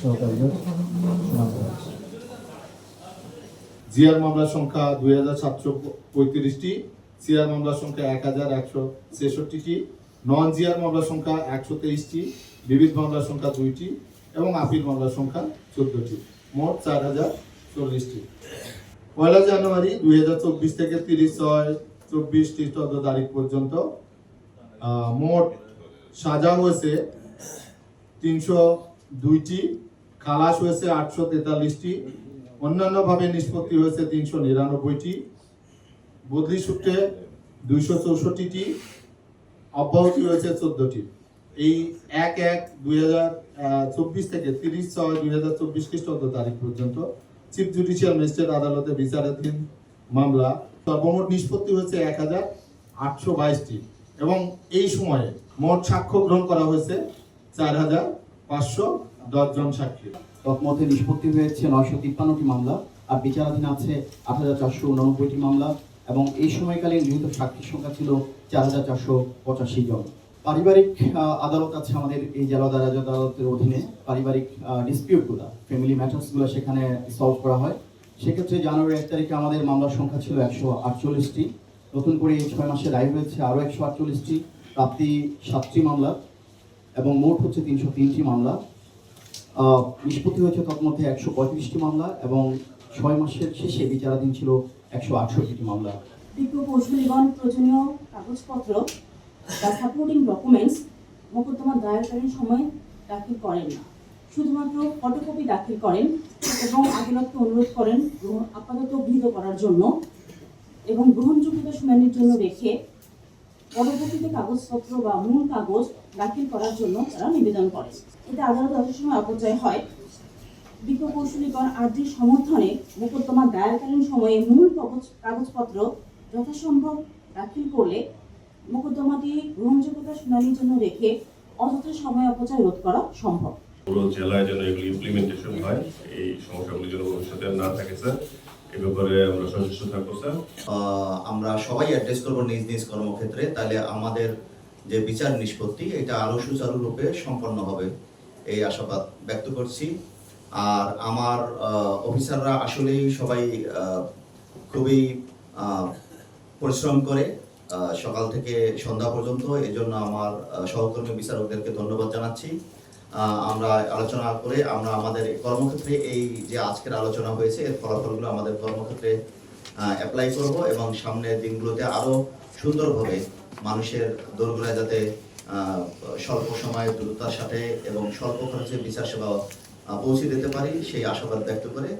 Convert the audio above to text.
শোনানো মামলার সংখ্যা দুই হাজার সাতশো পঁয়ত্রিশটি, সিআর মামলার সংখ্যা এক হাজার একশো ছেষট্টিটি নন জিয়ার মামলার সংখ্যা একশো তেইশটি, বিবিধ মামলার সংখ্যা দুইটি এবং আপিল মামলার সংখ্যা চোদ্দটি। মোট চার হাজার চল্লিশটি। পয়লা জানুয়ারি দুই হাজার চব্বিশ থেকে তিরিশ ছয় চব্বিশ খ্রিস্টাব্দ তারিখ পর্যন্ত মোট সাজা হয়েছে তিনশো দুইটি, খালাস হয়েছে আটশো তেতাল্লিশটি, অন্যান্যভাবে নিষ্পত্তি হয়েছে তিনশো নিরানব্বইটি, বদলি সূত্রে দুইশো চৌষট্টিটি, অব্যাহতি হয়েছে চোদ্দটি। এই এক এক দুই থেকে তিরিশ ছয় দুই হাজার চব্বিশ খ্রিস্টাব্দ তারিখ পর্যন্ত চিফ জুডিশিয়াল ম্যাজিস্ট্রেট আদালতে বিচারাধীন মামলা। সর্বমোট নিষ্পত্তি হয়েছে এক হাজার আটশো বাইশটি এবং এই সময়ে মোট সাক্ষ্য গ্রহণ করা হয়েছে চার হাজার পাঁচশো দশজন সাক্ষী। তৎমধ্যে নিষ্পত্তি হয়েছে নয়শো তিপ্পান্নটি মামলা আর বিচারাধীন আছে আট হাজার চারশো উননব্বইটি মামলা এবং এই সময়কালীন গৃহীত সাক্ষীর সংখ্যা ছিল চার হাজার চারশো পঁচাশি জন। পারিবারিক আদালত আছে আমাদের এই জেলা দারাজ আদালতের অধীনে। পারিবারিক ডিসপিউটগুলো ফ্যামিলি ম্যাটার্সগুলো সেখানে সলভ করা হয়। সেক্ষেত্রে জানুয়ারি এক তারিখে আমাদের মামলার সংখ্যা ছিল একশো আটচল্লিশটি। নতুন করে এই ছয় মাসে রায় হয়েছে আরও একশো আটচল্লিশটি। প্রাপ্তি সাতটি মামলা। এবং মোট হচ্ছে তিনশো তিনটি মামলা। নিষ্পত্তি হয়েছে তন্মধ্যে একশো পঁয়ত্রিশটি মামলা এবং ছয় মাসের শেষে বিচারাধীন ছিল একশো আটষট্টিটি মামলা। বিজ্ঞ কৌশলীগণ প্রয়োজনীয় কাগজপত্র বা সাপোর্টিং ডকুমেন্টস মোকদ্দমা দায়েরকালীন সময় দাখিল করেন না। শুধুমাত্র ফটোকপি দাখিল করেন এবং আদালতকে অনুরোধ করেন আপাতত গৃহীত করার জন্য এবং গ্রহণযোগ্যতা শুনানির জন্য রেখে পরবর্তীতে কাগজপত্র বা মূল কাগজ দাখিল করার জন্য তারা নিবেদন করেন এতে আদালত অনেক সময় অপচয় হয়। বিজ্ঞ কৌশলীগণ আর্জির সমর্থনে মোকদ্দমা দায়েরকালীন সময়ে মূল কাগজ- কাগজপত্র যথাসম্ভব দাখিল করলে মোকদ্দমাটি গ্রহণযোগ্যতা শুনানির জন্য রেখে অযথা সময় অপচয় রোধ করা সম্ভব। পুরো জেলায় যেন এগুলি ইমপ্লিমেন্টেশন হয়, এই সমস্যাগুলি যেন ভবিষ্যতে না থাকে স্যার এ ব্যাপারে আমরা সচেষ্ট থাকব, স্যার। আমরা সবাই অ্যাড্রেস নিজ নিজ কর্মক্ষেত্রে। তাহলে আমাদের যে বিচার নিষ্পত্তি, এটা সম্পন্ন হবে। এই আশাবাদ ব্যক্ত করছি। আর আমার অফিসাররা আসলেই সবাই খুবই পরিশ্রম করে। সকাল থেকে সন্ধ্যা পর্যন্ত। এই জন্য আমার সহকর্মী বিচারকদেরকে ধন্যবাদ জানাচ্ছি। আমরা আলোচনা করে আমরা আমাদের কর্মক্ষেত্রে এই যে আজকের আলোচনা হয়েছে, এর ফলাফলগুলো আমাদের কর্মক্ষেত্রে অ্যাপ্লাই করব এবং সামনের দিনগুলোতে আরও সুন্দরভাবে মানুষের দোরগোড়ায় যাতে স্বল্প সময়ে দ্রুততার সাথে এবং স্বল্প খরচে বিচার সেবা পৌঁছে দিতে পারি, সেই আশাবাদ ব্যক্ত করে